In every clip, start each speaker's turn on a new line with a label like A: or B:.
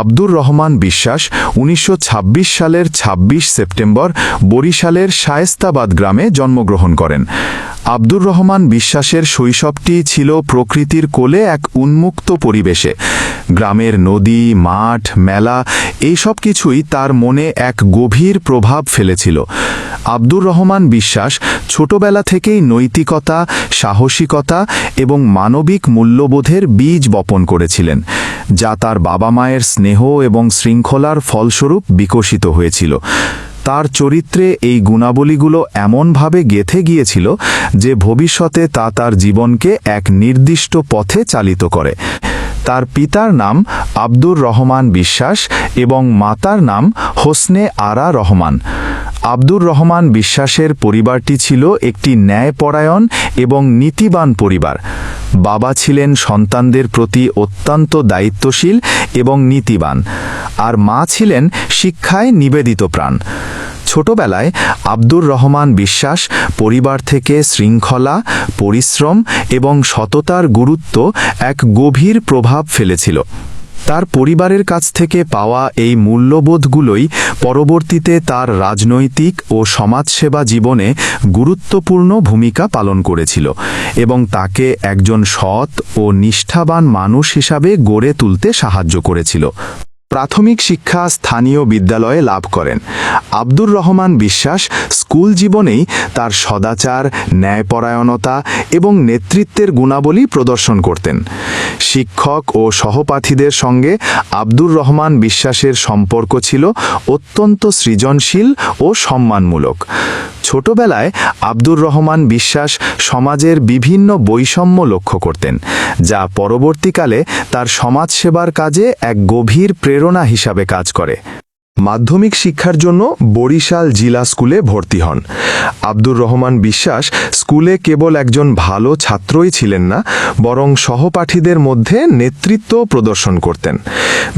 A: আব্দুর রহমান বিশ্বাস উনিশশো ছাব্বিশ সালের ২৬ সেপ্টেম্বর বরিশালের শায়েস্তাবাদ গ্রামে জন্মগ্রহণ করেন। আব্দুর রহমান বিশ্বাসের শৈশবটি ছিল প্রকৃতির কোলে এক উন্মুক্ত পরিবেশে। গ্রামের নদী, মাঠ, মেলা, এইসব কিছুই তার মনে এক গভীর প্রভাব ফেলেছিল। আব্দুর রহমান বিশ্বাস ছোটবেলা থেকেই নৈতিকতা, সাহসিকতা এবং মানবিক মূল্যবোধের বীজ বপন করেছিলেন, যা তার বাবা মায়ের স্নেহ এবং শৃঙ্খলার ফলস্বরূপ বিকশিত হয়েছিল। তার চরিত্রে এই গুণাবলীগুলো এমনভাবে গেথে গিয়েছিল যে ভবিষ্যতে তা তার জীবনকে এক নির্দিষ্ট পথে চালিত করে। তার পিতার নাম আব্দুর রহমান বিশ্বাস এবং মাতার নাম হোসনে আরা রহমান। আব্দুর রহমান বিশ্বাসের পরিবারটি ছিল একটি ন্যায়পরায়ণ এবং নীতিবান পরিবার। বাবা ছিলেন সন্তানদের প্রতি অত্যন্ত দায়িত্বশীল এবং নীতিবান, আর মা ছিলেন শিক্ষায় নিবেদিত প্রাণ। ছোটবেলায় আব্দুর রহমান বিশ্বাস, পরিবার থেকে শৃঙ্খলা, পরিশ্রম এবং সততার গুরুত্ব এক গভীর প্রভাব ফেলেছিল। তার পরিবারের কাছ থেকে পাওয়া এই মূল্যবোধগুলোই পরবর্তীতে তার রাজনৈতিক ও সমাজসেবা জীবনে গুরুত্বপূর্ণ ভূমিকা পালন করেছিল এবং তাকে একজন সৎ ও নিষ্ঠাবান মানুষ হিসাবে গড়ে তুলতে সাহায্য করেছিল। প্রাথমিক শিক্ষা স্থানীয় বিদ্যালয়ে লাভ করেন। আব্দুর রহমান বিশ্বাস স্কুল জীবনেই তার সদাচার, ন্যায়পরায়ণতা এবং নেতৃত্বের গুণাবলী প্রদর্শন করতেন। শিক্ষক ও সহপাঠীদের সঙ্গে আব্দুর রহমান বিশ্বাসের সম্পর্ক ছিল অত্যন্ত সৃজনশীল ও সম্মানমূলক। ছোটবেলায় আব্দুর রহমান বিশ্বাস সমাজের বিভিন্ন বৈষম্য লক্ষ্য করতেন, যা পরবর্তীকালে তার সমাজসেবার কাজে এক গভীর প্রেরণা হিসাবে কাজ করে। মাধ্যমিক শিক্ষার জন্য বরিশাল জিলা স্কুলে ভর্তি হন। আব্দুর রহমান বিশ্বাস স্কুলে কেবল একজন ভালো ছাত্রই ছিলেন না, বরং সহপাঠীদের মধ্যে নেতৃত্ব প্রদর্শন করতেন।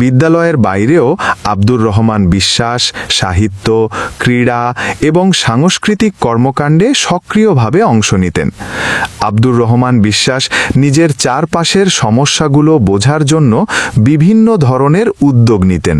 A: বিদ্যালয়ের বাইরেও আব্দুর রহমান বিশ্বাস, সাহিত্য, ক্রীড়া এবং সাংস্কৃতিক কর্মকাণ্ডে সক্রিয়ভাবে অংশ নিতেন। আব্দুর রহমান বিশ্বাস নিজের চারপাশের সমস্যাগুলো বোঝার জন্য বিভিন্ন ধরনের উদ্যোগ নিতেন।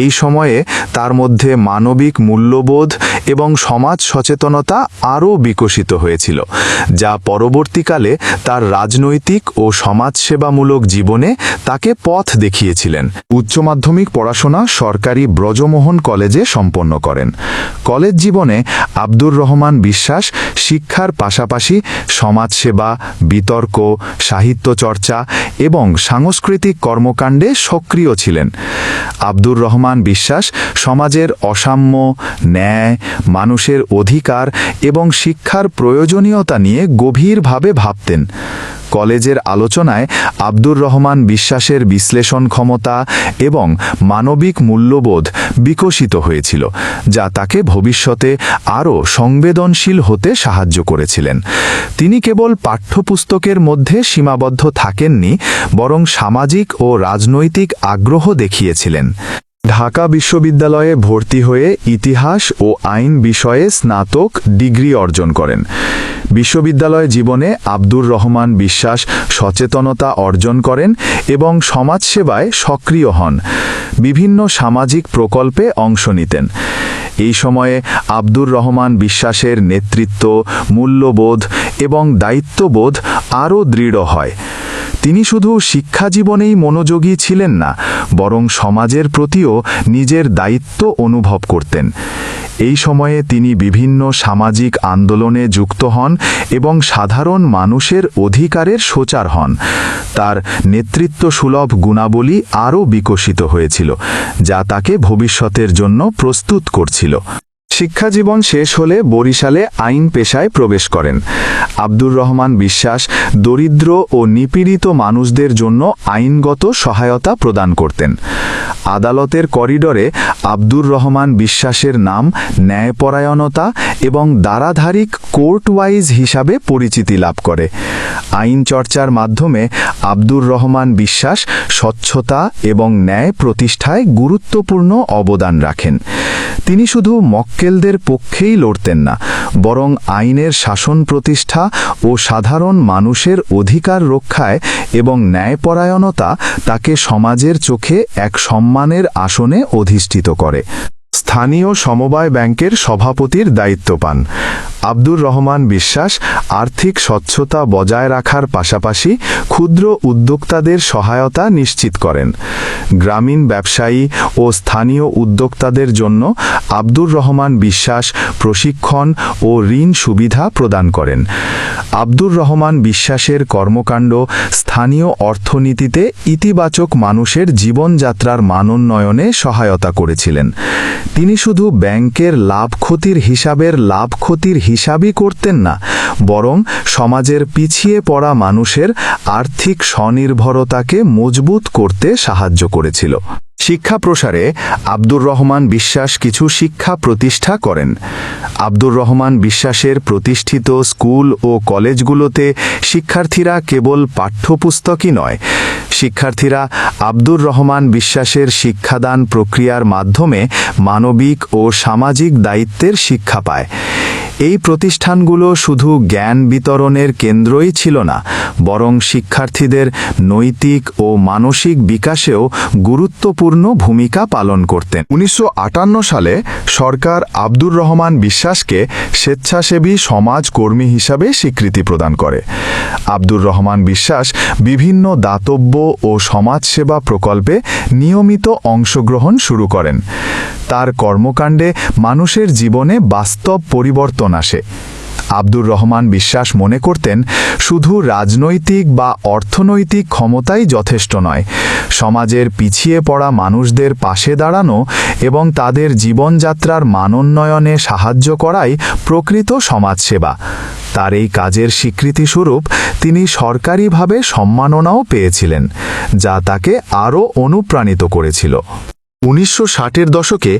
A: এই সময়ে তার মধ্যে মানবিক মূল্যবোধ এবং সমাজ সচেতনতা আরও বিকশিত হয়েছিল, যা পরবর্তীকালে তার রাজনৈতিক ও সমাজসেবামূলক জীবনে তাকে পথ দেখিয়েছিলেন। উচ্চ মাধ্যমিক পড়াশোনা সরকারি ব্রজমোহন কলেজে সম্পন্ন করেন। কলেজ জীবনে আব্দুর রহমান বিশ্বাস শিক্ষার পাশাপাশি সমাজসেবা, বিতর্ক, সাহিত্য চর্চা এবং সাংস্কৃতিক কর্মকাণ্ডে সক্রিয় ছিলেন। আব্দুর রহমান বিশ্বাস সমাজের অসাম্য, ন্যায়, মানুষের অধিকার এবং শিক্ষার প্রয়োজনীয়তা নিয়ে গভীরভাবে ভাবতেন। কলেজের আলোচনায় আব্দুর রহমান বিশ্বাসের বিশ্লেষণ ক্ষমতা এবং মানবিক মূল্যবোধ বিকশিত হয়েছিল, যা তাকে ভবিষ্যতে আরও সংবেদনশীল হতে সাহায্য করেছিলেন। তিনি কেবল পাঠ্যপুস্তকের মধ্যে সীমাবদ্ধ থাকেননি, বরং সামাজিক ও রাজনৈতিক আগ্রহ দেখিয়েছিলেন। ঢাকা বিশ্ববিদ্যালয়ে ভর্তি হয়ে ইতিহাস ও আইন বিষয়ে স্নাতক ডিগ্রি অর্জন করেন। বিশ্ববিদ্যালয় জীবনে আব্দুর রহমান বিশ্বাস সচেতনতা অর্জন করেন এবং সমাজসেবায় সক্রিয় হন। বিভিন্ন সামাজিক প্রকল্পে অংশ নিতেন। এই সময়ে আব্দুর রহমান বিশ্বাসের নেতৃত্ব, মূল্যবোধ এবং দায়িত্ববোধ আরও দৃঢ় হয়। তিনি শুধু শিক্ষা জীবনেই মনোযোগী ছিলেন না, বরং সমাজের প্রতিও নিজের দায়িত্ব অনুভব করতেন। এই সময়ে তিনি বিভিন্ন সামাজিক আন্দোলনে যুক্ত হন এবং সাধারণ মানুষের অধিকারের সোচার হন। তার নেতৃত্ব সুলভ গুণাবলী আরও বিকশিত হয়েছিল, যা তাকে ভবিষ্যতের জন্য প্রস্তুত করছিল। শিক্ষাজীবন শেষ হলে বরিশালে আইন পেশায় প্রবেশ করেন। আব্দুর রহমান বিশ্বাস দরিদ্র ও নিপীড়িত মানুষদের জন্য আইনগত সহায়তা প্রদান করতেন। আদালতের করিডরে আব্দুর রহমান বিশ্বাসের নাম ন্যায়পরায়ণতা এবং দ্বারাধারিক কোর্টওয়াইজ হিসাবে পরিচিতি লাভ করে। আইন চর্চার মাধ্যমে আব্দুর রহমান বিশ্বাস স্বচ্ছতা এবং ন্যায় প্রতিষ্ঠায় গুরুত্বপূর্ণ অবদান রাখেন। তিনি শুধু মক্কেলদের পক্ষেই লড়তেন না, বরং আইনের শাসন প্রতিষ্ঠা ও সাধারণ মানুষের অধিকার রক্ষায় এবং ন্যায়পরায়ণতা তাকে সমাজের চোখে এক সম্মানের আসনে অধিষ্ঠিত করে। স্থানীয় সমবায় ব্যাংকের সভাপতির দায়িত্ব পান। আব্দুর রহমান বিশ্বাস, আর্থিক স্বচ্ছতা বজায় রাখার পাশাপাশি ক্ষুদ্র উদ্যোক্তাদের সহায়তা নিশ্চিত করেন। গ্রামীণ ব্যবসায়ী ও স্থানীয় উদ্যোক্তাদের জন্য আব্দুর রহমান বিশ্বাস প্রশিক্ষণ ও ঋণ সুবিধা প্রদান করেন। আব্দুর রহমান বিশ্বাসের কর্মকাণ্ড স্থানীয় অর্থনীতিতে ইতিবাচক মানুষের জীবনযাত্রার মানোন্নয়নে সহায়তা করেছিলেন। তিনি শুধু ব্যাংকের লাভ ক্ষতির হিসাবের লাভ ক্ষতির হিসাবই করতেন না, বরং সমাজের পিছিয়ে পড়া মানুষের আর্থিক স্বনির্ভরতাকে মজবুত করতে সাহায্য করেছিল। শিক্ষা প্রসারে আব্দুর রহমান বিশ্বাস কিছু শিক্ষা প্রতিষ্ঠা করেন। আব্দুর রহমান বিশ্বাসের প্রতিষ্ঠিত স্কুল ও কলেজগুলোতে শিক্ষার্থীরা কেবল পাঠ্যপুস্তকই নয়, শিক্ষার্থীরা আব্দুর রহমান বিশ্বাসের শিক্ষাদান প্রক্রিয়ার মাধ্যমে মানবিক ও সামাজিক দায়িত্বের শিক্ষা পায়। এই প্রতিষ্ঠানগুলো শুধু জ্ঞান বিতরণের কেন্দ্রই ছিল না, বরং শিক্ষার্থীদের নৈতিক ও মানসিক বিকাশেও গুরুত্বপূর্ণ ভূমিকা পালন করতেন। উনিশশো আটান্ন সালে সরকার আব্দুর রহমান বিশ্বাসকে স্বেচ্ছাসেবী সমাজকর্মী হিসাবে স্বীকৃতি প্রদান করে। আব্দুর রহমান বিশ্বাস বিভিন্ন দাতব্য ও সমাজসেবা প্রকল্পে নিয়মিত অংশগ্রহণ শুরু করেন। তার কর্মকাণ্ডে মানুষের জীবনে বাস্তব পরিবর্তন আসে। আব্দুর রহমান বিশ্বাস মনে করতেন, শুধু রাজনৈতিক বা অর্থনৈতিক ক্ষমতাই যথেষ্ট নয়। সমাজের পিছিয়ে পড়া মানুষদের পাশে দাঁড়ানো এবং তাদের জীবনযাত্রার মানোন্নয়নে সাহায্য করাই প্রকৃত সমাজসেবা। তার এই কাজের স্বীকৃতিস্বরূপ তিনি সরকারিভাবে সম্মাননাও পেয়েছিলেন, যা তাকে আরও অনুপ্রাণিত করেছিল। উনিশশো ষাটের দশকে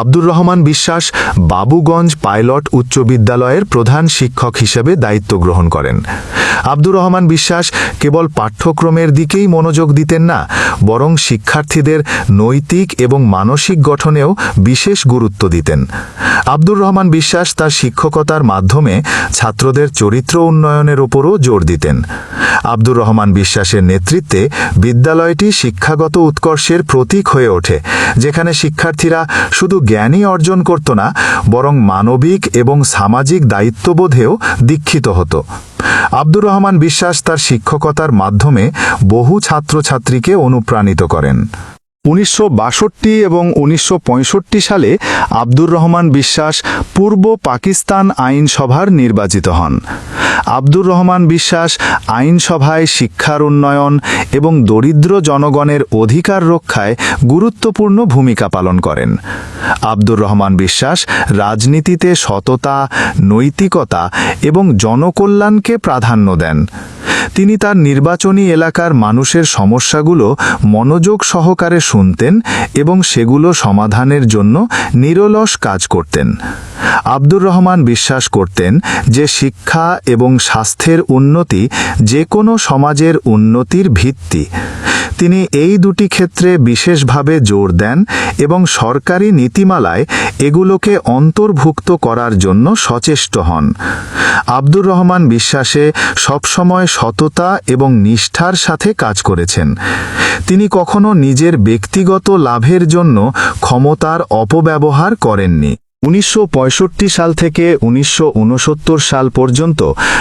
A: আব্দুর রহমান বিশ্বাস বাবুগঞ্জ পাইলট উচ্চ বিদ্যালয়ের প্রধান শিক্ষক হিসেবে দায়িত্ব গ্রহণ করেন। আব্দুর রহমান বিশ্বাস কেবল পাঠ্যক্রমের দিকেই মনোযোগ দিতেন না, বরং শিক্ষার্থীদের নৈতিক এবং মানসিক গঠনেও বিশেষ গুরুত্ব দিতেন। আব্দুর রহমান বিশ্বাস তার শিক্ষকতার মাধ্যমে ছাত্রদের চরিত্র উন্নয়নের ওপরও জোর দিতেন। আব্দুর রহমান বিশ্বাসের নেতৃত্বে বিদ্যালয়টি শিক্ষাগত উৎকর্ষের প্রতীক হয়ে ওঠে। যেখানে শিক্ষার্থীরা শুধু জ্ঞানই অর্জন করত না, বরং মানবিক এবং সামাজিক দায়িত্ববোধেও দীক্ষিত হতো। আব্দুর রহমান বিশ্বাস তার শিক্ষকতার মাধ্যমে বহু ছাত্রছাত্রীকে অনুপ্রাণিত করেন। উনিশশো বাষট্টি এবং উনিশশো পঁয়ষট্টি সালে আব্দুর রহমান বিশ্বাস পূর্ব পাকিস্তান আইনসভার নির্বাচিত হন। আব্দুর রহমান বিশ্বাস আইনসভায় শিক্ষার উন্নয়ন এবং দরিদ্র জনগণের অধিকার রক্ষায় গুরুত্বপূর্ণ ভূমিকা পালন করেন। আব্দুর রহমান বিশ্বাস রাজনীতিতে সততা, নৈতিকতা এবং জনকল্যাণকে প্রাধান্য দেন। তিনি তার নির্বাচনী এলাকার মানুষের সমস্যাগুলো মনোযোগ সহকারে শুনতেন এবং সেগুলো সমাধানের জন্য নিরলস কাজ করতেন। আব্দুর রহমান বিশ্বাস করতেন যে শিক্ষা এবং স্বাস্থ্যের উন্নতি যে কোনো সমাজের উন্নতির ভিত্তি। তিনি এই দুটি ক্ষেত্রে বিশেষভাবে জোর দেন এবং সরকারি নীতিমালায় এগুলোকে অন্তর্ভুক্ত করার জন্য সচেষ্ট হন। আব্দুর রহমান বিশ্বাসে সবসময় সততা এবং নিষ্ঠার সাথে কাজ করেছেন। তিনি কখনো নিজের ব্যক্তিগত লাভের জন্য ক্ষমতার অপব্যবহার করেননি। উনিশশো পঁয়ষট্টি সাল থেকে উনিশশো উনসত্তর সাল পর্যন্ত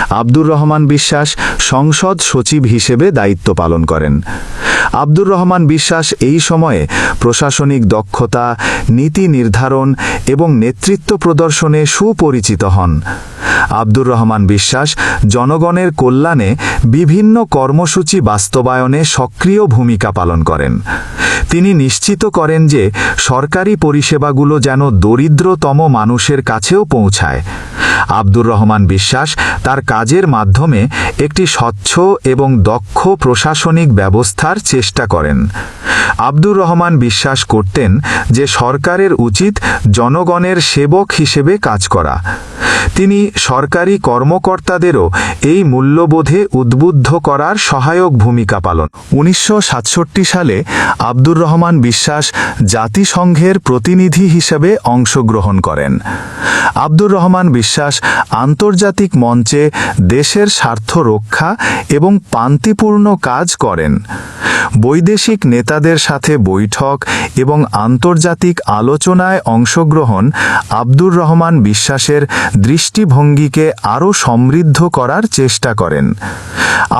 A: আব্দুর রহমান বিশ্বাস সংসদ সচিব হিসেবে দায়িত্ব পালন করেন। আব্দুর রহমান বিশ্বাস এই সময়ে প্রশাসনিক দক্ষতা, নীতি নির্ধারণ এবং নেতৃত্ব প্রদর্শনে সুপরিচিত হন। আব্দুর রহমান বিশ্বাস জনগণের কল্যাণে বিভিন্ন কর্মসূচি বাস্তবায়নে সক্রিয় ভূমিকা পালন করেন। তিনি নিশ্চিত করেন যে সরকারি পরিষেবাগুলো যেন দরিদ্রতম মানুষের কাছেও পৌঁছায়। আব্দুর রহমান বিশ্বাস তার কাজের মাধ্যমে একটি স্বচ্ছ এবং দক্ষ প্রশাসনিক ব্যবস্থার চেষ্টা করেন। আব্দুর রহমান বিশ্বাস করতেন যে সরকারের উচিত জনগণের সেবক হিসেবে কাজ করা। তিনি সরকারি কর্মকর্তাদেরও এই মূল্যবোধে উদ্বুদ্ধ করার সহায়ক ভূমিকা পালন। উনিশশো সাতষট্টি সালে আব্দুর রহমান বিশ্বাস জাতিসংঘের প্রতিনিধি হিসেবে অংশগ্রহণ করেন। আব্দুর রহমান বিশ্বাস আন্তর্জাতিক মঞ্চে দেশের স্বার্থ রক্ষা এবং পান্তিপূর্ণ কাজ করেন। বৈদেশিক নেতাদের সাথে বৈঠক এবং আন্তর্জাতিক আলোচনায় অংশগ্রহণ আব্দুর রহমান বিশ্বাসের দৃষ্টিভঙ্গিকে আরও সমৃদ্ধ করার চেষ্টা করেন।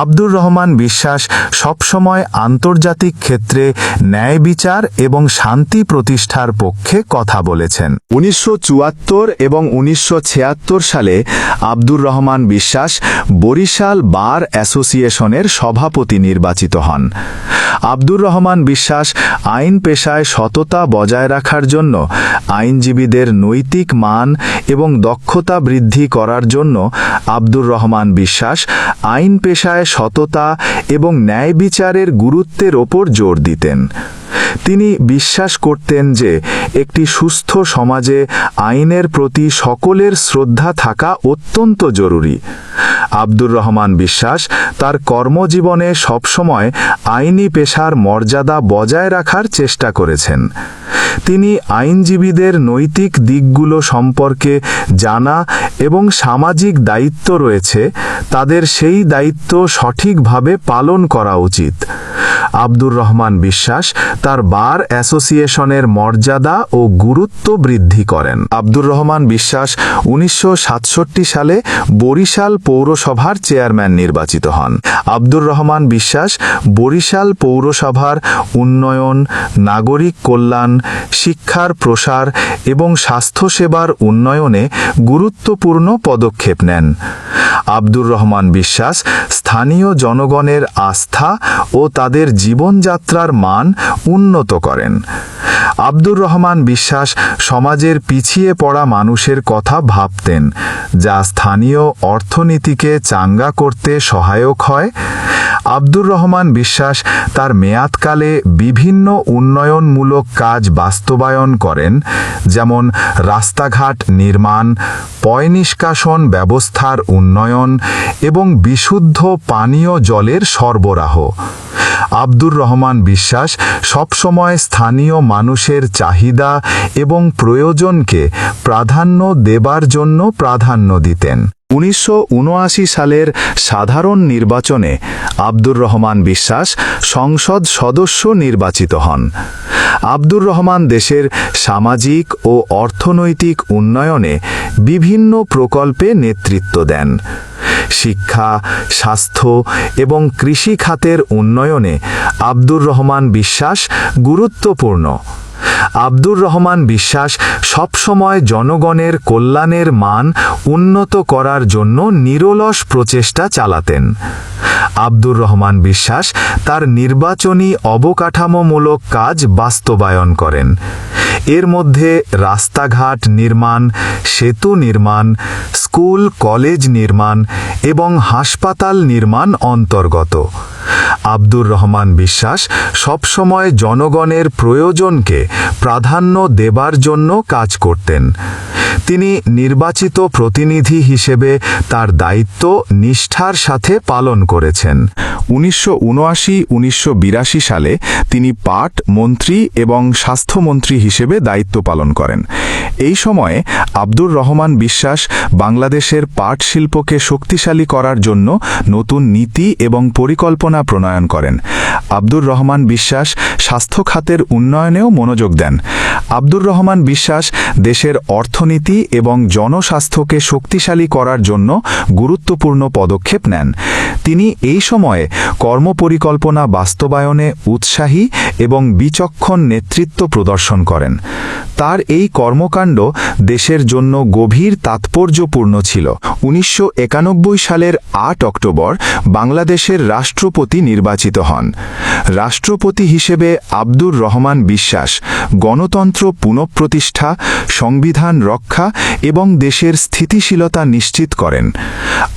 A: আব্দুর রহমান বিশ্বাস সবসময় আন্তর্জাতিক ক্ষেত্রে ন্যায় বিচার এবং শান্তি প্রতিষ্ঠার পক্ষে কথা বলেছেন। উনিশশো চুয়াত্তর এবং উনিশশো ছিয়াত্তর সালে আব্দুর রহমান বিশ্বাস বরিশাল বার অ্যাসোসিয়েশনের সভাপতি নির্বাচিত হন। আব্দুর রহমান বিশ্বাস আইন পেশায় সততা বজায় রাখার জন্য আইনজীবীদের নৈতিক মান এবং দক্ষতা বৃদ্ধি করার জন্য আব্দুর রহমান বিশ্বাস আইন পেশায় সততা এবং ন্যায় বিচারের গুরুত্বের ওপর জোর দিতেন। তিনি বিশ্বাস করতেন যে একটি সুস্থ সমাজে আইনের প্রতি সকলের শ্রদ্ধা থাকা অত্যন্ত জরুরি। আব্দুর রহমান বিশ্বাস, তার কর্মজীবনে সবসময় আইনি পেশার মর্যাদা বজায় রাখার চেষ্টা করেছেন। তিনি আইনজীবীদের নৈতিক দিকগুলো সম্পর্কে জানা এবং সামাজিক দায়িত্ব রয়েছে, তাদের সেই দায়িত্ব সঠিকভাবে পালন করা উচিত। আব্দুর রহমান বিশ্বাস তার বার অ্যাসোসিয়েশনের মর্যাদা ও গুরুত্ব বৃদ্ধি করেন। আব্দুর রহমান বিশ্বাস উনিশশো সাতষট্টি সালে বরিশাল পৌরসভার চেয়ারম্যান নির্বাচিত হন। আব্দুর রহমান বিশ্বাস বরিশাল পৌরসভার উন্নয়ন, নাগরিক কল্যাণ, শিক্ষার প্রসার এবং স্বাস্থ্যসেবার উন্নয়নে গুরুত্বপূর্ণ পদক্ষেপ নেন। আব্দুর রহমান বিশ্বাস স্থানীয় জনগণের আস্থা ও তাদের জীবনযাত্রার মান উন্নত করেন। আব্দুর রহমান বিশ্বাস সমাজের পিছিয়ে পড়া মানুষের কথা ভাবতেন, যা স্থানীয় অর্থনীতিকে চাঙ্গা করতে সহায়ক হয়। আব্দুর রহমান বিশ্বাস তার মেয়াদকালে বিভিন্ন উন্নয়নমূলক কাজ বাস্তবায়ন করেন, যেমন রাস্তাঘাট নির্মাণ, পয় নিষ্কাশন ব্যবস্থার উন্নয়ন এবং বিশুদ্ধ পানীয় জলের সরবরাহ। আব্দুর রহমান বিশ্বাস সবসময় স্থানীয় মানুষের চাহিদা এবং প্রয়োজনকে প্রাধান্য দেবার জন্য প্রাধান্য দিতেন। উনিশশো উনআশি সালের সাধারণ নির্বাচনে আব্দুর রহমান বিশ্বাস সংসদ সদস্য নির্বাচিত হন। আব্দুর রহমান দেশের সামাজিক ও অর্থনৈতিক উন্নয়নে বিভিন্ন প্রকল্পে নেতৃত্ব দেন। শিক্ষা স্বাস্থ্য এবং কৃষি খাতের উন্নয়নে আব্দুর রহমান বিশ্বাস গুরুত্বপূর্ণ। আব্দুর রহমান বিশ্বাস সবসময় জনগণের কল্যাণের মান উন্নত করার জন্য নিরলস প্রচেষ্টা চালাতেন। আব্দুর রহমান বিশ্বাস তার নির্বাচনী অবকাঠামোমূলক কাজ বাস্তবায়ন করেন। এর মধ্যে রাস্তাঘাট নির্মাণ, সেতু নির্মাণ, স্কুল, কলেজ নির্মাণ এবং হাসপাতাল নির্মাণ অন্তর্গত। আব্দুর রহমান বিশ্বাস সবসময় জনগণের প্রয়োজনকে প্রাধান্য দেবার জন্য কাজ করতেন। তিনি নির্বাচিত প্রতিনিধি হিসেবে তার দায়িত্ব নিষ্ঠার সাথে পালন করেছেন। উনিশশো উনআশি উনিশশো সালে তিনি পাট মন্ত্রী এবং স্বাস্থ্যমন্ত্রী হিসেবে দায়িত্ব পালন করেন। এই সময়ে আব্দুর রহমান বিশ্বাস বাংলাদেশের পাট শিল্পকে শক্তিশালী করার জন্য নতুন নীতি এবং পরিকল্পনা প্রণয়ন করেন। আব্দুর রহমান বিশ্বাস স্বাস্থ্য খাতের উন্নয়নেও মনোযোগ দেন। আব্দুর রহমান বিশ্বাস দেশের অর্থনীতি এবং জনস্বাস্থ্যকে শক্তিশালী করার জন্য গুরুত্বপূর্ণ পদক্ষেপ নেন। তিনি এই সময়ে কর্মপরিকল্পনা বাস্তবায়নে উৎসাহী এবং বিচক্ষণ নেতৃত্ব প্রদর্শন করেন। তার এই কর্মকাণ্ড দেশের জন্য গভীর তাৎপর্যপূর্ণ ছিল। উনিশশো একানব্বই সালের আট অক্টোবর বাংলাদেশের রাষ্ট্রপতি নির্বাচিত হন। রাষ্ট্রপতি হিসেবে আব্দুর রহমান বিশ্বাস গণতন্ত্র পুনঃপ্রতিষ্ঠা, সংবিধান রক্ষা এবং দেশের স্থিতিশীলতা নিশ্চিত করেন।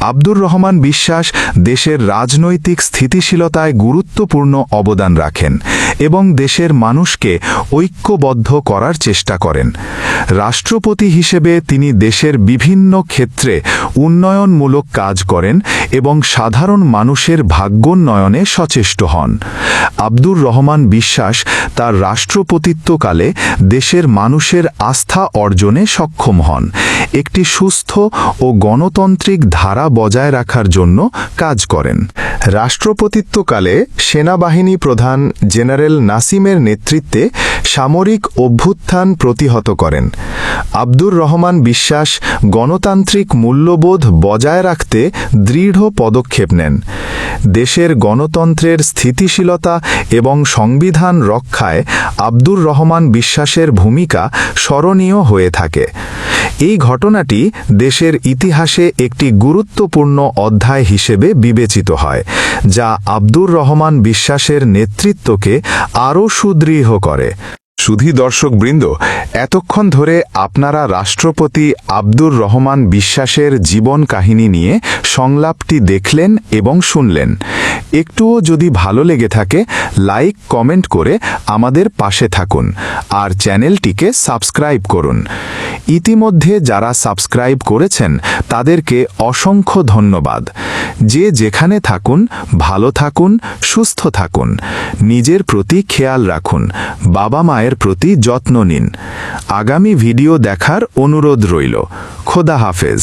A: আব্দুর রহমান বিশ্বাস দেশের রাজনৈতিক স্থিতিশীলতায় গুরুত্বপূর্ণ অবদান রাখেন এবং দেশের মানুষকে ঐক্যবদ্ধ করার চেষ্টা করেন। রাষ্ট্রপতি হিসেবে তিনি দেশের বিভিন্ন ক্ষেত্রে উন্নয়নমূলক কাজ করেন এবং সাধারণ মানুষের ভাগ্যোন্নয়নে সচেষ্ট হন। আব্দুর রহমান বিশ্বাস তার রাষ্ট্রপতিত্বকালে দেশের মানুষের আস্থা অর্জনে সক্ষম হন। একটি সুস্থ ও গণতান্ত্রিক ধারা বজায় রাখার জন্য কাজ করেন। রাষ্ট্রপতিত্বকালে সেনাবাহিনী প্রধান জেনারেল নাসিমের নেতৃত্বে সামরিক অভ্যুত্থান প্রতিহত করেন। আব্দুর রহমান বিশ্বাস গণতান্ত্রিক মূল্যবোধ বজায় রাখতে দৃঢ় পদক্ষেপ নেন। দেশের গণতন্ত্রের স্থিতিশীলতা এবং সংবিধান রক্ষায় আব্দুর রহমান বিশ্বাসের ভূমিকা স্মরণীয় হয়ে থাকে। এই ঘটনাটি দেশের ইতিহাসে একটি গুরুত্বপূর্ণ অধ্যায় হিসেবে বিবেচিত হয়, যা আব্দুর রহমান বিশ্বাসের নেতৃত্বকে আরও সুদৃঢ় করে। সুধী দর্শকবৃন্দ, এতক্ষণ ধরে আপনারা রাষ্ট্রপতি আব্দুর রহমান বিশ্বাসের জীবন কাহিনী নিয়ে সংলাপটি দেখলেন এবং শুনলেন। একটুও যদি ভালো লেগে থাকে, লাইক, কমেন্ট করে আমাদের পাশে থাকুন আর চ্যানেলটিকে সাবস্ক্রাইব করুন। ইতিমধ্যে যারা সাবস্ক্রাইব করেছেন, তাদেরকে অসংখ্য ধন্যবাদ। যে যেখানে থাকুন, ভালো থাকুন, সুস্থ থাকুন, নিজের প্রতি খেয়াল রাখুন, বাবা মায়ের প্রতি যত্ন নিন। আগামী ভিডিও দেখার অনুরোধ রইল। খোদা হাফেজ।